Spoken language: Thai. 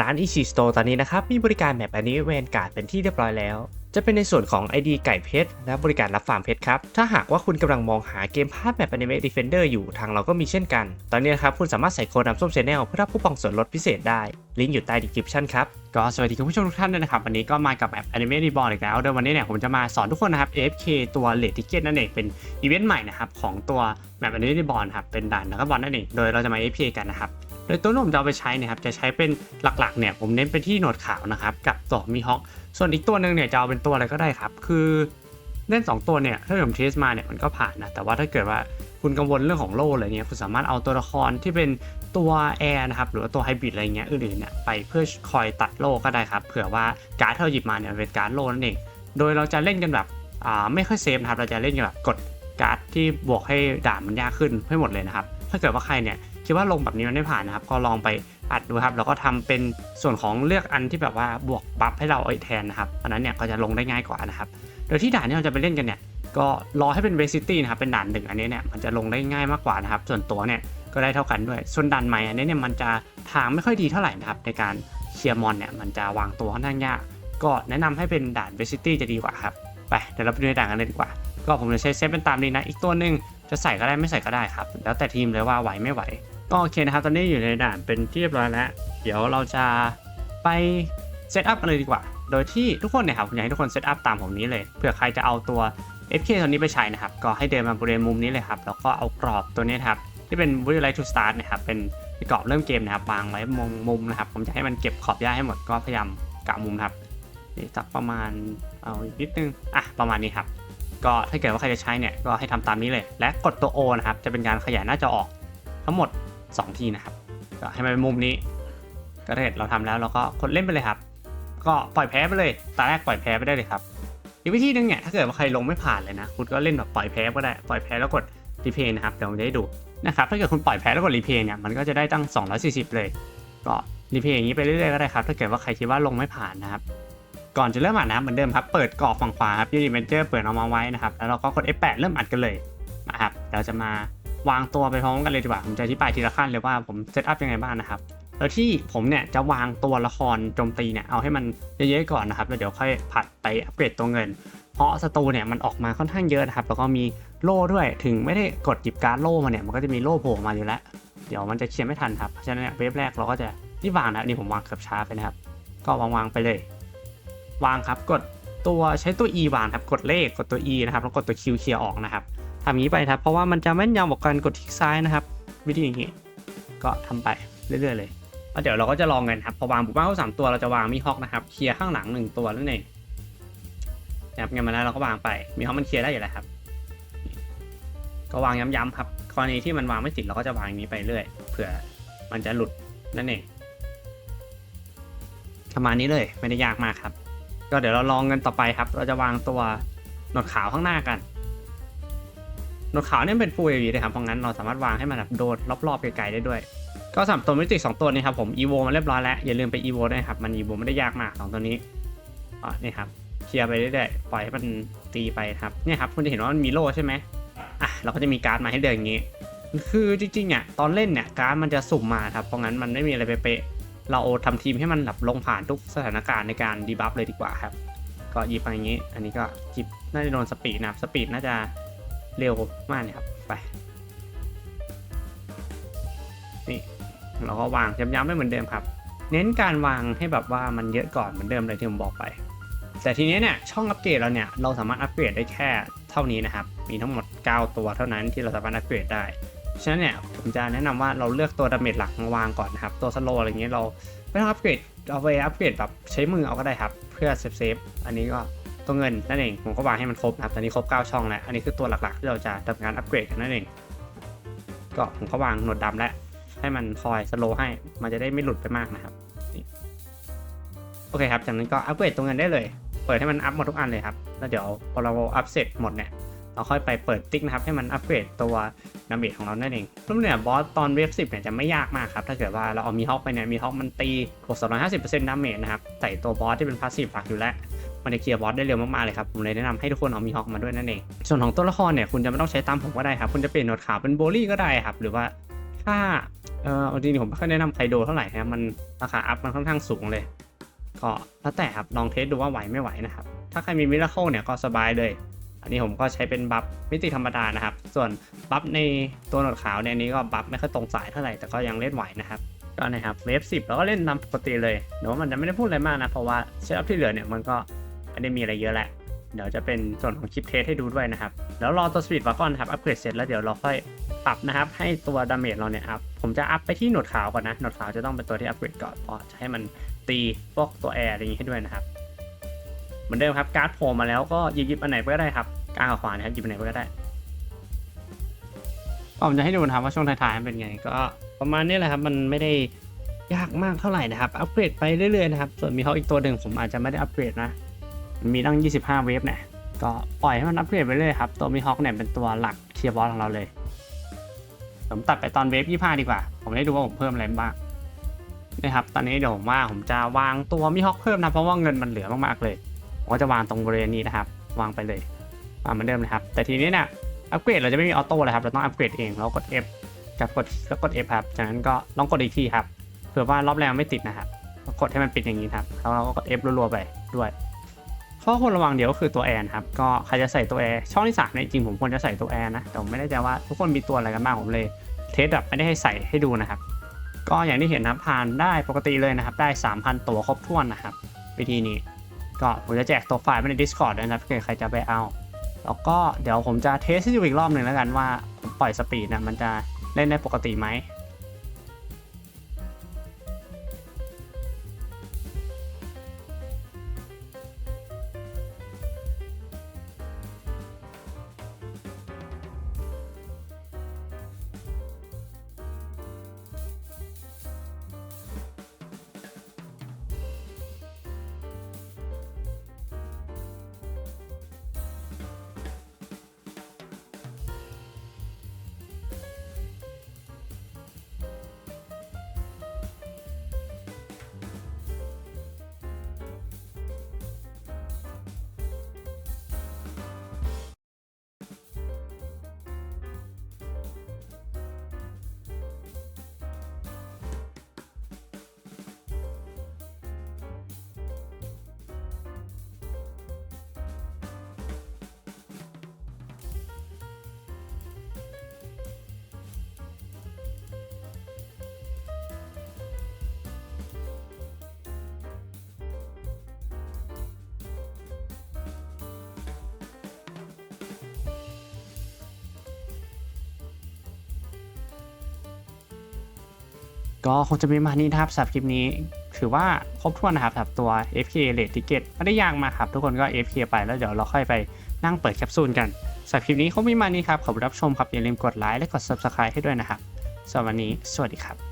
ร้านอิชิสโตตอนนี้นะครับ มีบริการแมปอันนี้เวนการ์ดเป็นที่เรียบร้อยแล้ว จะเป็นในส่วนของ ID ไก่เพชร และบริการรับฟาร์มเพชรครับ ถ้าหากว่าคุณกำลังมองหาเกมพาร์ทแมปอนิเมะดีเฟนเดอร์อยู่ทางเราก็มีเช่นกัน ตอนนี้นะครับ คุณสามารถใส่โค้ดน้ำส้มเชนแนลเพื่อรับคูปองส่วนลดพิเศษได้ ลิงก์อยู่ใต้ดีคริปชั่นครับ ก็สวัสดีคุณผู้ชมทุกท่านด้วยนะครับ วันนี้ก็มากับแอป Anime Reborn อีกแล้วโดยวันนี้เนี่ยผมจะมาสอนทุกคนนะครับ AFK ตัว Late Ticket นั่นเองเป็นอีเวนต์ใหม่นะครับของตัวแมป Anime Reborn ครับเป็นด่านนักบอลนั่นเองโดยเราจะมา AFK กันนะครับ โดยตัวที่ผมจะเอาไปใช้เนะครับจะใช้เป็นหลักๆเนี่ยผมเน้นไปที่หนวดขาวนะครับกับตัวมีฮอกส่วนอีกตัวหนึ่งเนี่ยจะเอาเป็นตัวอะไรก็ได้ครับ คือเล่น 2 ตัวเนี่ยถ้าผมเทสมาเนี่ยมันก็ผ่านนะแต่ว่าถ้าเกิดว่าคุณกังวลเรื่องของโล่อะไรเงี้ยคุณสามารถเอาตัวละครที่เป็นตัวแอร์นะครับหรือว่าตัวไฮบริดอะไรเงี้ยอื่นๆเนี่ยไปเพื่อคอยตัดโล่ก็ได้ครับเผื่อว่าการ์ดที่เราหยิบมาเนี่ยเป็นการ์ดโล่นั่นเองโดยเราจะเล่นกันแบบอ่าไม่ค่อยเซฟนะครับเราจะเล่นกันแบบกดการ์ดที่บวกให้ด่านมันยากขึ้นให้หมดเลยนะครับถ้าเกิดว่าใครเนี่ย คิดว่าลงแบบนี้มันไม่ผ่านนะครับ ก็ลองไปอัดดูครับ แล้วก็ทำเป็นส่วนของเลือกอันที่แบบว่าบวกบัฟให้เราเอาแทนนะครับ อันนั้นเนี่ยก็จะลงได้ง่ายกว่านะครับ โดยที่ด่านที่เราจะไปเล่นกันเนี่ย ก็รอให้เป็นเวสิตี้นะครับ เป็นด่านหนึ่งอันนี้เนี่ยมันจะลงได้ง่ายมากกว่านะครับ ส่วนตัวเนี่ยก็ได้เท่ากันด้วย ส่วนด่านใหม่อันนี้เนี่ยมันจะทางไม่ค่อยดีเท่าไหร่นะครับ ในการเคลียร์มอนเนี่ยมันจะวางตัวค่อนข้างยาก ก็แนะนำให้เป็นด่านเวสิตี้จะดีกว่าครับ ไปเดี๋ยวเราไปดูในด่านกันเลยดีกว่า ก็ผมจะใช้เซตเป็นตามนี้นะ อีกตัวหนึ่งจะใส่ก็ได้ไม่ใส่ก็ได้ครับ แล้วแต่ทีมเลยว่าไหวไม่ไหว ก็โอเคนะครับตอนนี้อยู่ในด่านเป็นที่เรียบร้อยแล้ว เดี๋ยวเราจะไปเซตอัพกันเลยดีกว่า โดยที่ทุกคนเนี่ยครับผมอยากให้ทุกคนเซตอัพตามผมนี้เลยเผื่อใครจะเอาตัว FK ตัวนี้ไปใช้นะครับ ก็ให้เดินมาบริเวณมุมนี้เลยครับ แล้วก็เอากรอบตัวนี้นครับ ที่เป็น v i l i g h t to start นะครับ เป็นกรอบเริ่มเกมนะครับวางไว้มุมมุมนะครับ ผมจะให้มันเก็บขอบหญ้าให้หมด ก็พยายามกะมุมครับนี่สักประมาณ เอาอีกนิดนึง อะ ประมาณนี้ครับ ก็ถ้าเกิดว่าใครจะใช้เนี่ย ก็ให้ทำตามนี้เลย และกดตัว O นะครับ จะเป็นการขยายหน้าจอออก ทั้งหมด 2 ที่นะครับก็ให้มันเป็นมุมนี้ก็ถ้าเกิดเราทำแล้วเราก็กดเล่นไปเลยครับ ก็ปล่อยแพ้ไปเลยตาแรกปล่อยแพ้ไปได้เลยครับอีกวิธีหนึงเนี่ยถ้าเกิดว่าใครลงไม่ผ่านเลยนะ คุณก็เล่นแบบปล่อยแพ้ก็ได้ปล่อยแพ้แล้วกดรีเพย์นะครับเดี๋ยวผมจะให้ดูนะครับถ้าเกิดคุณปล่อยแพ้แล้วกดรีเพย์เนี่ยมันก็จะได้ตั้ง 240 เลยก็รีเพย์อย่างนี้ไปเรื่อยๆก็ได้ครับถ้าเกิดว่าใครคิดว่าลงไม่ผ่านนะครับก่อนจะเริ่มอ่านนะครับเหมือนเดิมครับเปิดกรอบฝั่งขวาครับยูนิเมนเจอร์เปิดเอามาไว้นะครับแล้วเราก็กด F8 เริ่มอัดกันเลยนะครับเราจะมา วางตัวไปพร้อมกันเลยดีกว่า ผมจะอธิบายทีละขั้นเลยว่าผมเซตอัพยังไงบ้างนะครับแล้วที่ผมเนี่ยจะวางตัวละครโจมตีเนี่ยเอาให้มันเยอะๆก่อนนะครับแล้วเดี๋ยวค่อยผัดไปอัปเกรดตัวเงิน เพราะศัตรูเนี่ยมันออกมาค่อนข้างเยอะนะครับ แล้วก็มีโล่ด้วยถึงไม่ได้กดหยิบการโล่มาเนี่ยมันก็จะมีโล่โผล่มาอยู่แล้ว เดี๋ยวมันจะเคลียร์ไม่ทันครับเพราะฉะนั้นเนี่ยเวฟแรกเราก็จะที่วางนะนี่ผมวางเกือบช้าไปนะครับ ก็วางวางๆไปเลย วางครับกดตัวใช้ตัว e วางครับกดเลขกดตัว e นะครับแล้วกดตัว q เคลียร์ออกนะครับ ทำอย่างนี้ไปครับ เพราะว่ามันจะแม่นยำกว่าการกดคลิกซ้ายนะครับ วิธีอย่างนี้ ก็ทำไปเรื่อยๆเลยแล้วเดี๋ยวเราก็จะลองกันครับ พอวางบุกบ้านเข้าสามตัวเราจะวางมีฮอกนะครับ เคลียร์ข้างหลังหนึ่งตัวนั่นเองนะครับงั้นมาแล้วเราก็วางไป มีเขามันเคลียร์ได้อยู่แล้วครับ ก็วางย้ำๆครับ กรณีที่มันวางไม่ติดเราก็จะวางอย่างนี้ไปเรื่อย เผื่อมันจะหลุดนั่นเองประมาณนี้เลยไม่ได้ยากมากครับ ก็เดี๋ยวเราลองกันต่อไปครับ เราจะวางตัวหนวดขาวข้างหน้ากัน หนวดขาวเนี่ยเป็นฟูเอวีเลยครับเพราะงั้นเราสามารถวางให้มันแบบโดนรอบๆไกลๆได้ด้วย ก็สำหรับตัวมิติสองตัวนี้ครับผมอีโวมาเรียบร้อยแล้ว อย่าลืมไปอีโวด้วยครับมันอีโวไม่ได้ยากมากสองตัวนี้อ๋อนี่ครับเคลียร์ไปเรื่อยๆปล่อยให้มันตีไปครับเนี่ยครับคุณจะเห็นว่ามันมีโล่ใช่ไหมอะเราก็จะมีการ์ดมาให้เดินอย่างนี้ คือจริงๆเนี่ยตอนเล่นเนี่ยการ์ดมันจะสุ่มมาครับเพราะงั้นมันไม่มีอะไรเป๊ะๆเราทำทีมให้มันแบบลงผ่านทุกสถานการณ์ในการดีบัฟเลยดีกว่าครับ ก็หยิบมาอย่างนี้ อันนี้ก็หยิบน่าจะโดนสปีดนะครับสปีดน่าจะ เร็วมากเลยครับ ไป นี่ เราก็วางย้ำๆไม่เหมือนเดิมครับ เน้นการวางให้แบบว่ามันเยอะก่อนเหมือนเดิมเลยที่ผมบอกไป แต่ทีนี้เนี่ยช่องอัปเกรดเราเนี่ยเราสามารถอัปเกรดได้แค่เท่านี้นะครับ มีทั้งหมด 9 ตัวเท่านั้นที่เราสามารถอัปเกรดได้ฉะนั้นเนี่ยผมจะแนะนำว่าเราเลือกตัวดาเมจหลักมาวางก่อนนะครับตัวสโลอะไรเงี้ยเราไม่ต้องอัปเกรดเอาไปอัปเกรดแบบใช้มือเอาก็ได้ครับ เพื่อเซฟเซฟอันนี้ก็ ตัวเงินนั่นเองผมก็วางให้มันครบนะครับตอนนี้ครบ 9 ช่องแล้ว อันนี้คือตัวหลักๆ ที่เราจะทำการอัปเกรดกันนั่นเอง ก็ผมก็วางหนวดดำแล้วให้มันคอยสโลให้ มันจะได้ไม่หลุดไปมากนะครับโอเคครับ จากนั้นก็อัปเกรดตัวเงินได้เลย เปิดให้มันอัพหมดทุกอันเลยครับ แล้วเดี๋ยวพอเราอัพเสร็จหมดเนี่ยเราค่อยไปเปิดติ๊กนะครับให้มันอัปเกรดตัวดาเมจของเรานั่นเองแล้วเนี่ยบอสตอนเวฟ10เนี่ยจะไม่ยากมากครับถ้าเกิดว่าเราเอามีฮอกไปเนี่ยมีฮอกมันตีบวก250%ดาเมจนะครับใส่ตัวบอสที่เป็นพาสซีฟหลักอยู่แล้ว มันจะเคลียร์บอสได้เร็วมากๆเลยครับผมเลยแนะนำให้ทุกคนเอามีฮอกมาด้วยนั่นเอง ส่วนของตัวละครเนี่ยคุณจะไม่ต้องใช้ตามผมก็ได้ครับคุณจะเปลี่ยนหนวดขาวเป็นโบลี่ก็ได้ครับหรือว่าถ้าเออจริงๆผมไม่ค่อยแนะนำไคโดเท่าไหร่นะมันราคาอัพมันค่อนข้างสูงเลย ก็แล้วแต่ครับลองเทสดูว่าไหวไม่ไหวนะครับถ้าใครมีมิราเคิลเนี่ยก็สบายเลย อันนี้ผมก็ใช้เป็นบัฟมิติธรรมดานะครับ ส่วนบัฟในตัวหนวดขาวเนี่ยนี้ก็บัฟไม่ค่อยตรงสายเท่าไหร่แต่ก็ยังเล่นไหวนะครับก็นะครับเวฟสิบเราก็เล่นตามปกติเลยเดี๋ยวมันจะไม่ได้พูดอะไรมากนะเพราะว่าเซตอัพที่เหลือเนี่ยมันก็ ไม่ได้มีอะไรเยอะแหละ เดี๋ยวจะเป็นส่วนของคลิปเทสให้ดูด้วยนะครับ แล้วรอตัวสปีดวากอนครับ อัปเกรดเสร็จแล้วเดี๋ยวเราค่อยปรับนะครับ ให้ตัวดาเมจเราเนี่ยอัพผมจะอัพไปที่หนวดขาวก่อนนะ หนวดขาวจะต้องเป็นตัวที่อัปเกรดก่อนเพราะจะให้มันตีพวกตัวแอร์อะไรอย่างนี้ให้ด้วยนะครับเหมือนเดิมครับการ์ดโผล่มาแล้วก็หยิบหยิบอันไหนก็ได้ครับกลางกับขวานะครับหยิบอันไหนก็ได้ก็ผมจะให้ดูนะครับว่าช่วงท้ายๆมันเป็นไง ก็ประมาณนี้แหละครับ มันไม่ได้ยากมากเท่าไหร่นะครับ อัปเกรดไปเรื่อยๆนะครับ ส่วนมีเขาอีกตัวหนึ่งผมอาจจะไม่ได้อัปเกรดนะ มีตั้ง 25 เวฟเนี่ย ก็ปล่อยให้มันอัปเกรดไปเรื่อยครับ ตัวมีฮอคเนี่ยเป็นตัวหลักเทียร์บอสของเราเลย ผมตัดไปตอนเวฟ 25 ดีกว่า ผมให้ดูว่าผมเพิ่มอะไรบ้างนะครับ ตอนนี้เดี๋ยวผมว่าผมจะวางตัวมีฮอคเพิ่มนะ เพราะว่าเงินมันเหลือมากๆเลยผมก็จะวางตรงบริเวณนี้นะครับ วางไปเลยอ่าเหมือนเดิมนะครับ แต่ทีนี้เนี่ยอัปเกรดเราจะไม่มีออโต้เลยครับ เราต้องอัปเกรดเอง เรากด F กับกดก็กด F ครับ จากนั้นก็ลองกดอีกทีครับ เผื่อว่ารอบแรกไม่ติดนะครับก็กดให้มันปิดอย่างนี้ครับ แล้วเราก็กด F รัวๆไปด้วย ข้อควรระวังเดียวก็คือตัวแอนครับ ก็ใครจะใส่ตัวแอร์ช่องที่สามเนี่ยจริงผมควรจะใส่ตัวแอร์นะ แต่ผมไม่แน่ใจว่าทุกคนมีตัวอะไรกันบ้างผมเลย เทสแบบไม่ได้ให้ใส่ให้ดูนะครับ ก็อย่างที่เห็นนะครับผ่านได้ปกติเลยนะครับ ได้ 3,000 ตัวครบถ้วนนะครับวิธีนี้ ก็ผมจะแจกตัวไฟล์ไว้ใน Discord ด้วยนะครับเผื่อใครจะไปเอา แล้วก็เดี๋ยวผมจะเทสให้ดูอีกรอบหนึ่งแล้วกันว่าผมปล่อยสปีดนะมันจะเล่นได้ปกติไหม ก็คงจะมีมานี้นะครับสำหรับคลิปนี้ ถือว่าครบถ้วนนะครับสำหรับตัว FK Rate Ticket ไม่ได้ยากมาครับ ทุกคนก็ FK ไปแล้วเดี๋ยวเราค่อยไปนั่งเปิดแคปซูลกันสำหรับคลิปนี้คงมีมานี้ครับขอบรับชมครับอย่าลืมกดไลค์และกด Subscribe ให้ด้วยนะครับสำหรับวันนี้ สวัสดีครับ